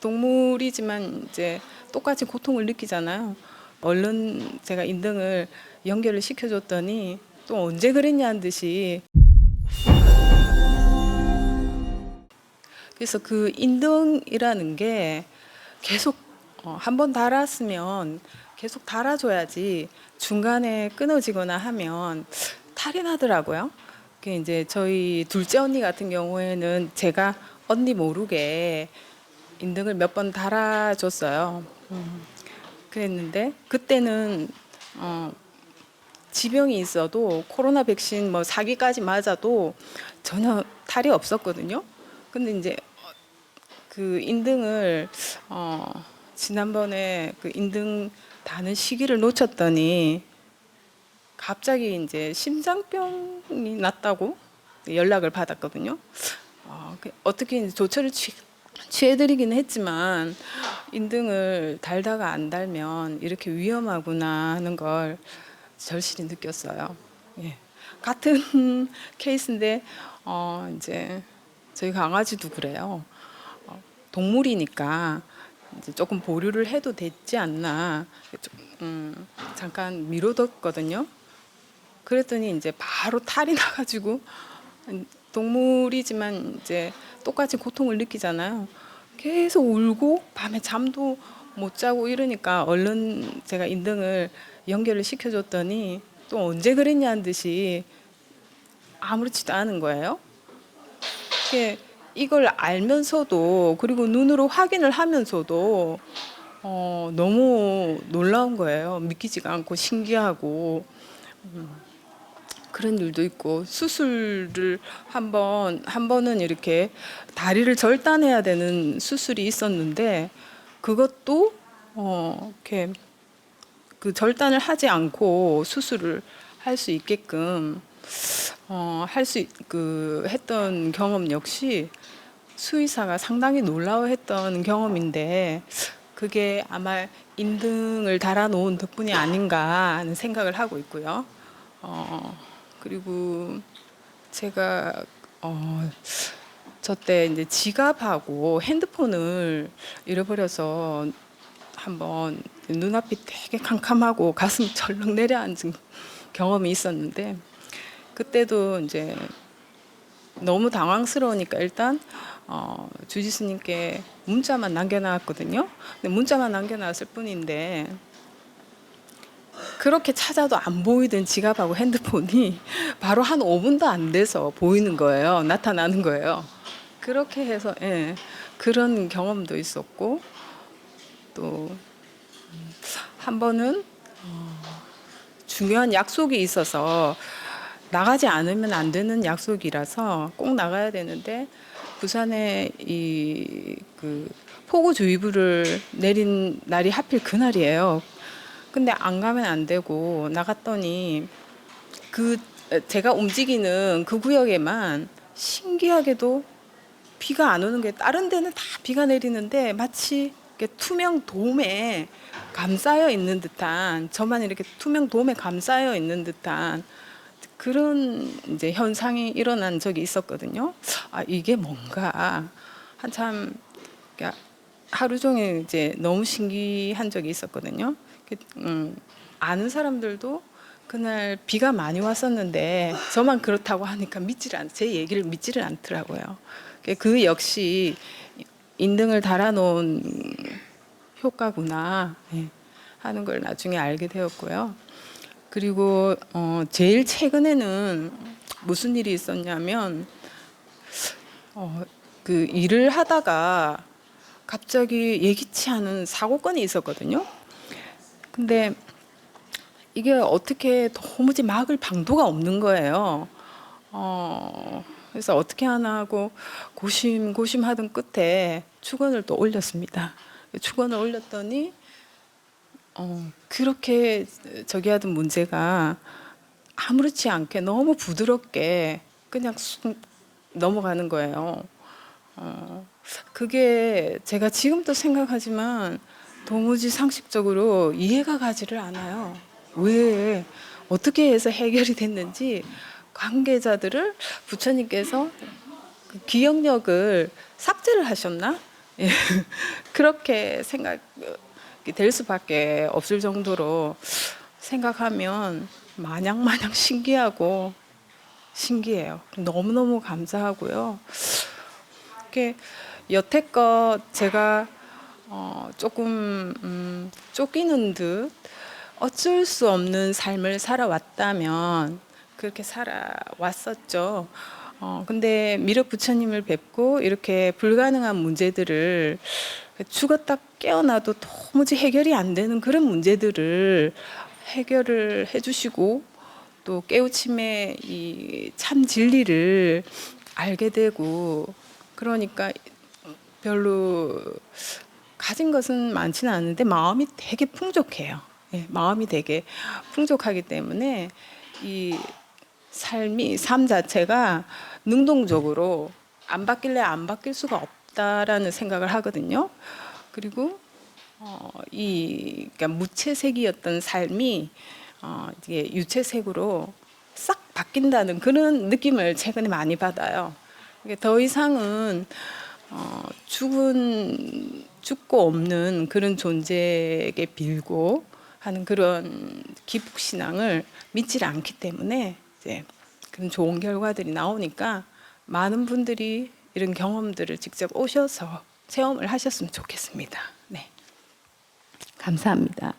동물이지만 이제 똑같이 고통을 느끼잖아요. 얼른 제가 인등을 연결을 시켜줬더니 또 언제 그랬냐는 듯이 그래서 그 인등이라는 게 계속 어, 한번 달았으면 계속 달아줘야지 중간에 끊어지거나 하면 탈이 나더라고요. 그 이제 저희 둘째 언니 같은 경우에는 제가 언니 모르게 인등을 몇 번 달아줬어요. 음, 그랬는데 그때는 어, 지병이 있어도 코로나 백신 뭐 사기까지 맞아도 전혀 탈이 없었거든요. 근데 이제 그 인등을 어 지난번에 그 인등 다는 시기를 놓쳤더니 갑자기 이제 심장병이 났다고 연락을 받았거든요. 어, 그 어떻게 이제 조처를 취, 취해드리긴 했지만 인등을 달다가 안 달면 이렇게 위험하구나 하는 걸 절실히 느꼈어요. 예. 같은 케이스인데 어, 이제 저희 강아지도 그래요. 어, 동물이니까 이제 조금 보류를 해도 됐지 않나 좀, 음, 잠깐 미뤄뒀거든요. 그랬더니 이제 바로 탈이 나가지고 음, 동물이지만 이제 똑같이 고통을 느끼잖아요. 계속 울고 밤에 잠도 못 자고 이러니까 얼른 제가 인등을 연결을 시켜줬더니 또 언제 그랬냐는 듯이 아무렇지도 않은 거예요. 이걸 알면서도 그리고 눈으로 확인을 하면서도 어, 너무 놀라운 거예요. 믿기지가 않고 신기하고 음, 그런 일도 있고 수술을 한번 한 번은 이렇게 다리를 절단해야 되는 수술이 있었는데 그것도 어, 이렇게 그 절단을 하지 않고 수술을 할 수 있게끔 어, 할 수 그 했던 경험 역시 수의사가 상당히 놀라워했던 경험인데 그게 아마 인등을 달아놓은 덕분이 아닌가 하는 생각을 하고 있고요. 어, 그리고 제가 어, 저때 이제 지갑하고 핸드폰을 잃어버려서 한번 눈앞이 되게 캄캄하고 가슴이 절렁 내려앉은 경험이 있었는데 그때도 이제 너무 당황스러우니까 일단 어, 주지스님께 문자만 남겨놨거든요. 근데 문자만 남겨놨을 뿐인데 그렇게 찾아도 안 보이던 지갑하고 핸드폰이 바로 한 5분도 안 돼서 보이는 거예요. 나타나는 거예요. 그렇게 해서 예, 그런 경험도 있었고 또 한 번은 어, 중요한 약속이 있어서 나가지 않으면 안 되는 약속이라서 꼭 나가야 되는데 부산에 이 그 폭우주의보를 내린 날이 하필 그날이에요. 근데 안 가면 안 되고 나갔더니 그 제가 움직이는 그 구역에만 신기하게도 비가 안 오는 게 다른 데는 다 비가 내리는데 마치 투명 돔에 감싸여 있는 듯한 저만 이렇게 투명 돔에 감싸여 있는 듯한 그런 이제 현상이 일어난 적이 있었거든요. 아 이게 뭔가 한참 그러니까 하루 종일 이제 너무 신기한 적이 있었거든요. 그, 음, 아는 사람들도 그날 비가 많이 왔었는데 저만 그렇다고 하니까 믿지를 않, 제 얘기를 믿지를 않더라고요. 그 역시 인등을 달아놓은 효과구나 예, 하는 걸 나중에 알게 되었고요. 그리고 어, 제일 최근에는 무슨 일이 있었냐면 어, 그 일을 하다가 갑자기 예기치 않은 사고건이 있었거든요. 근데 이게 어떻게 도무지 막을 방도가 없는 거예요. 어, 그래서 어떻게 하나 하고 고심 고심하던 끝에 축원을 또 올렸습니다. 축원을 올렸더니 어, 그렇게 저기 하던 문제가 아무렇지 않게 너무 부드럽게 그냥 쑥 넘어가는 거예요. 어, 그게 제가 지금도 생각하지만 도무지 상식적으로 이해가 가지를 않아요. 왜 어떻게 해서 해결이 됐는지 관계자들을 부처님께서 그 기억력을 삭제를 하셨나? 예, 그렇게 생각이 될 수밖에 없을 정도로 생각하면 마냥 마냥 신기하고 신기해요. 너무 너무 감사하고요. 이렇게 여태껏 제가 어, 조금 음, 쫓기는 듯 어쩔 수 없는 삶을 살아왔다면 그렇게 살아왔었죠. 어, 근데 미륵 부처님을 뵙고 이렇게 불가능한 문제들을 죽었다 깨어나도 도무지 해결이 안 되는 그런 문제들을 해결을 해주시고 또 깨우침의 이 참 진리를 알게 되고 그러니까 별로 가진 것은 많지는 않은데 마음이 되게 풍족해요. 예, 마음이 되게 풍족하기 때문에 이 삶이 삶 자체가 능동적으로 안 바뀔래 안 바뀔 수가 없다라는 생각을 하거든요. 그리고 어, 이 그러니까 무채색이었던 삶이 어, 이게 유채색으로 싹 바뀐다는 그런 느낌을 최근에 많이 받아요. 더 이상은 어, 죽은 죽고 없는 그런 존재에게 빌고 하는 그런 기복 신앙을 믿지 않기 때문에 이제 그런 좋은 결과들이 나오니까 많은 분들이 이런 경험들을 직접 오셔서 체험을 하셨으면 좋겠습니다. 네. 감사합니다.